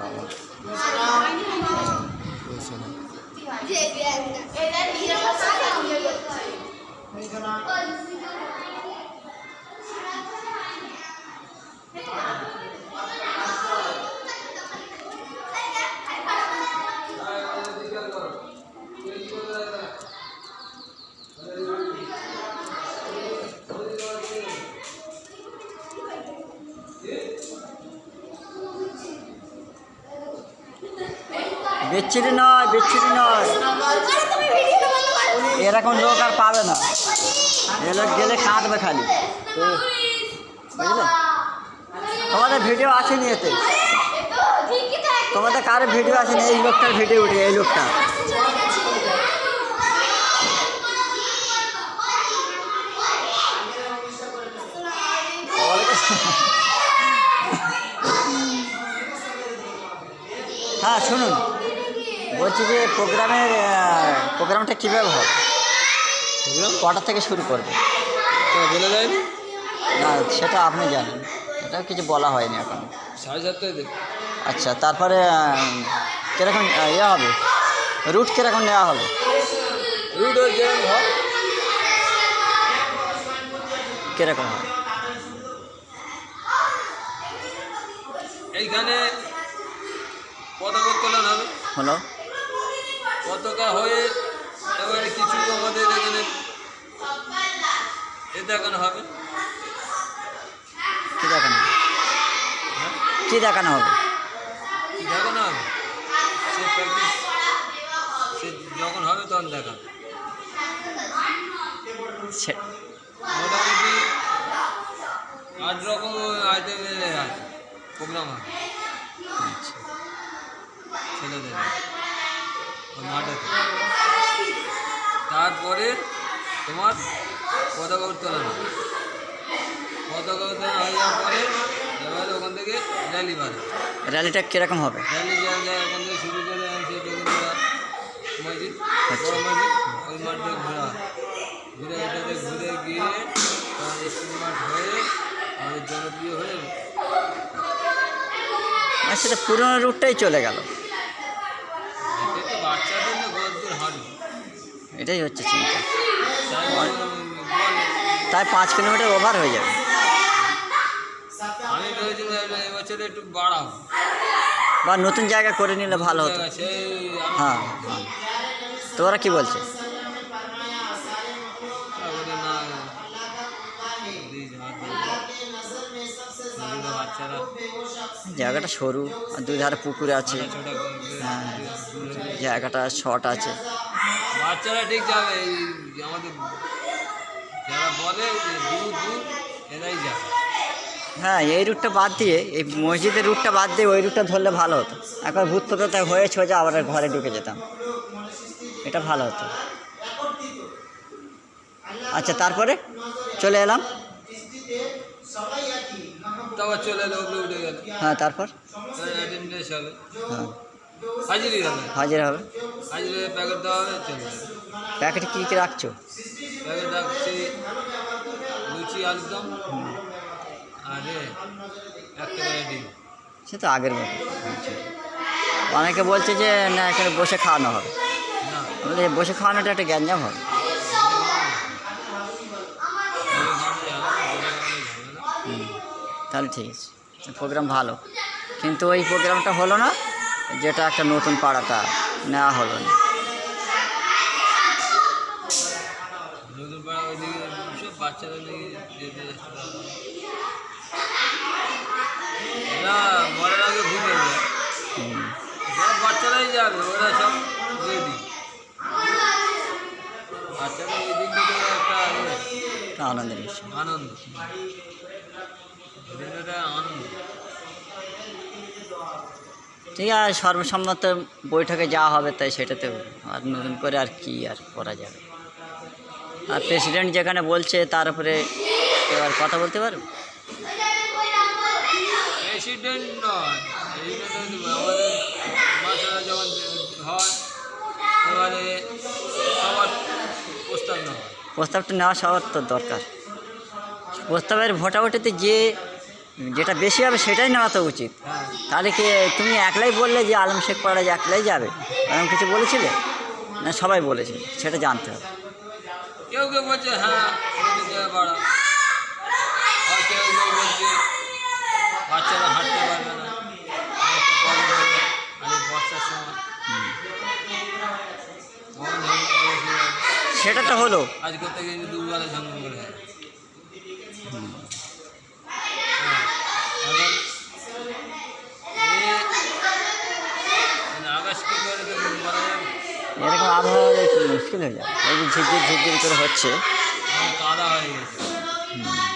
为什么？姐姐，বিচ্ছিরি নয় বিচ্ছিরি নয়। এরকম লোক আর পাবে না। এ লোক গেলে কাঁদবে খালি। বুঝলে? তোমাদের ভিডিও আসেনি এতে? তোমাদের কারও ভিডিও আসেনি? এই লোকটার ভিডিও উঠে এই লোকটা। হ্যাঁ শুনুন। বলছি যে প্রোগ্রামের প্রোগ্রামটা কীভাবে হবে? কটা থেকে শুরু করবে? বলে দেয়নি না সেটা আপনি জানেন। এটা কিছু বলা হয়নি এখন। সাড়ে চারটায় আচ্ছা তারপরে কীরকম ইয়ে হবে? রুট কীরকম নেওয়া হবে? রুট ওই যেরকম হয়। কীরকম হবে এইখানে উত্তোলন হবে। হলো? পতাকা হয়ে এবারে কিছু আমাদের এখানে এ দেখানো হবে। কী দেখানো? হবে? কী দেখানো হবে? দেখানো হবে? সে প্র্যাকটিস সে যখন হবে তখন দেখাবে। সে মোটামুটি আট রকম আইটেমের আছে প্রোগ্রাম আছে। আচ্ছা। ছেলেদের। মাঠে তারপরে তোমার পতাকা উত্তোলন হবে। পতাকা উত্তোলন হয়ে যাওয়ার পরে এবারে ওখান থেকে র্যালি বাড়ে। র্যালিটা কীরকম হবে? র্যালি ওখান থেকে শুরু করে মসজিদ আচ্ছা। বড় মসজিদ ওই মাঠ ঘোরা। ঘুরে এটাতে ঘুরে গিয়ে মাঠ হয়ে আমাদের জনপ্রিয় হয়ে সেটা পুরোনো রুটটাই চলে গেল এতে তো বাচ্চাদের না গদ্দুর হাঁটবে এটাই হচ্ছে চিন্তা। তাই পাঁচ কিলোমিটার ওভার হয়ে যাবে। আমি এবছরে একটু বাড়াবো। বা নতুন জায়গা করে নিলে ভালো হতো। হ্যাঁ হ্যাঁ। তো ওরা কী বলছে? না। বাচ্চারা জায়গাটা সরু আর দুই ধারে পুকুর আছে। হ্যাঁ জায়গাটা শর্ট আছে। বাচ্চারা ঠিক যাবে আমাদের যারা বলে দূর দূর এরাই যাবে। হ্যাঁ এই রুটটা বাদ দিয়ে এই মসজিদের রুটটা বাদ দিয়ে ওই রুটটা ধরলে ভালো হতো। একবার ভূত পতাতে হয়ে সোজা আবার ঘরে ঢুকে যেতাম। এটা ভালো হতো। আচ্ছা তারপরে চলে এলাম। তারপর চলে এলো উঠে গেল। হ্যাঁ তারপর? অ্যাটেন্ডেন্স হবে। হ্যাঁ। হাজিরি হবে। হাজির হবে? হাজিরি প্যাকেট দেওয়া হবে চলে যাবে। প্যাকেটে কী কী রাখছো? প্যাকেট রাখছি লুচি আলুদম আর একটা ডিম। সে তো আগের মতো। অনেকে বলছে যে না এখানে বসে খাওয়ানো হবে। বসে খাওয়ানোটা একটা গ্যাঞ্জাম হবে। তাহলে ঠিক আছে। প্রোগ্রাম ভালো। কিন্তু ওই প্রোগ্রামটা হলো না যেটা একটা নতুন পাড়াটা নেওয়া হলো না। সব বাচ্চারাই যাবে ওরা রেডি বাচ্চারা থেকে একটা আনন্দের বিষয়। আনন্দ। ঠিক আছে সর্বসম্মত বৈঠকে যাওয়া হবে তাই সেটাতে আর নতুন করে আর কি আর করা যাবে। আর প্রেসিডেন্ট যেখানে বলছে তার উপরে এবার কথা বলতে পারবে? প্রেসিডেন্ট নয় আমাদের মাসারা যখন হয় এবারে সবার প্রস্তাব নেওয়া প্রস্তাবটা নেওয়া সবার তো দরকার। প্রস্তাবের ভোটাভুটিতে যে যেটা বেশি হবে সেটাই নেওয়া তো উচিত। তাহলে কি তুমি একলাই বললে যে আলম শেখ পাড়া যে একলাই যাবে? এরকম কিছু বলেছিলে? না সবাই বলেছে সেটা জানতে হবে। কেউ কেউ বলছে হ্যাঁ কেউ কেউ বলছে বাচ্চারা হাঁটতে পারবে না। সেটা তো হলো। আজকে থেকে দুবেলা ঝঙ্গল করে হয় হ্যাঁ, এখন এ মানে আকাশ কি করে তো বলা যাবে আবহাওয়া একটু মুশকিল হয়ে এই যে করে হচ্ছে কাদা হয়ে গেছে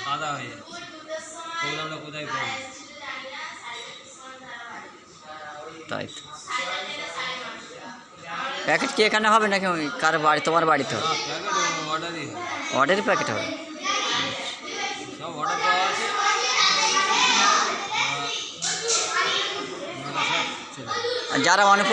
কাদা হয়ে কোথায় তাই প্যাকেট কি এখানে হবে নাকি কার বাড়ি তোমার বাড়িতে হবে প্যাকেট হবে। আর যারা অনেক